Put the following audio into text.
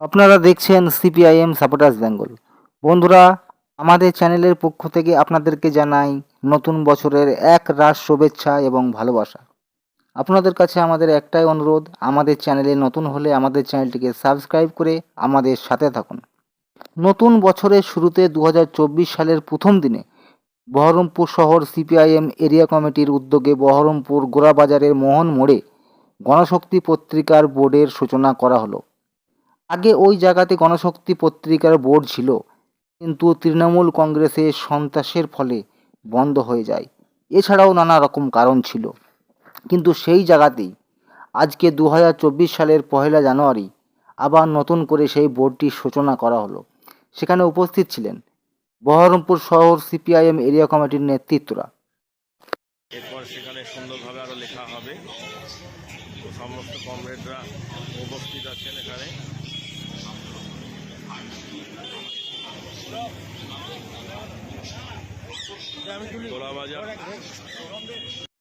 আপনারা দেখছেন CPIM supporters Bengal. বন্ধুরা, আমাদের চ্যানেলের পক্ষ থেকে আপনাদেরকে জানাই নতুন বছরের এক রাস শুভেচ্ছা এবং ভালোবাসা। আপনাদের কাছে আমাদের একটাই অনুরোধ, আমাদের চ্যানেলে নতুন হলে আমাদের চ্যানেলটিকে সাবস্ক্রাইব করে আমাদের সাথে থাকুন। নতুন বছরের শুরুতে দু হাজার চব্বিশ সালের প্রথম দিনে বহরমপুর শহর সিপিআইএম এরিয়া কমিটির উদ্যোগে বহরমপুর গোড়াবাজারের মোহন মোড়ে গণশক্তি পত্রিকার বোর্ডের সূচনা করা হলো। আগে ওই জায়গাতে গণশক্তি পত্রিকার বোর্ড ছিল, কিন্তু তৃণমূল কংগ্রেসের সন্ত্রাসের ফলে বন্ধ হয়ে যায়। এছাড়াও নানা রকম কারণ ছিল। কিন্তু সেই জায়গাতেই আজকে দু হাজার চব্বিশ সালের পহেলা জানুয়ারি আবার নতুন করে সেই বোর্ডটির সূচনা করা হলো। সেখানে উপস্থিত ছিলেন বহরমপুর শহর সিপিআইএম এরিয়া কমিটির নেতৃত্বরা। এরপর সেখানে সুন্দরভাবে আরও লেখা হবে। সমস্ত কমরেডরা উপস্থিত আছেন এখানে। তোলা বাজার।